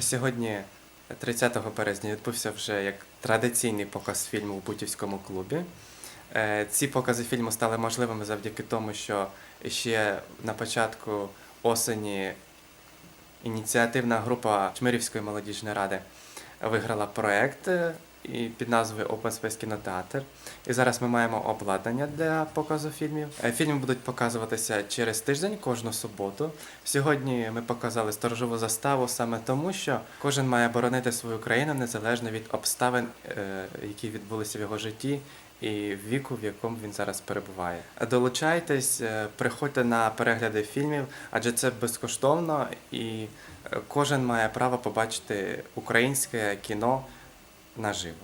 Сьогодні, 30 березня, відбувся вже як традиційний показ фільму в Бутівському клубі. Е, Ці покази фільму стали можливими завдяки тому, що ще на початку осені ініціативна група Чмирівської молодіжної ради виграла проект е, і під назвою Open Space кінотеатр. І зараз ми маємо обладнання для показу фільмів. Е, Фільми будуть показуватися через тиждень кожну суботу. Сьогодні ми показали сторожову заставу саме тому, що кожен має боронити свою країну незалежно від обставин, е, які відбулися в його житті. І віку, в якому він зараз перебуває. Долучайтесь, е, приходьте на перегляди фільмів, адже це безкоштовно, і кожен має право побачити українське кіно наживо.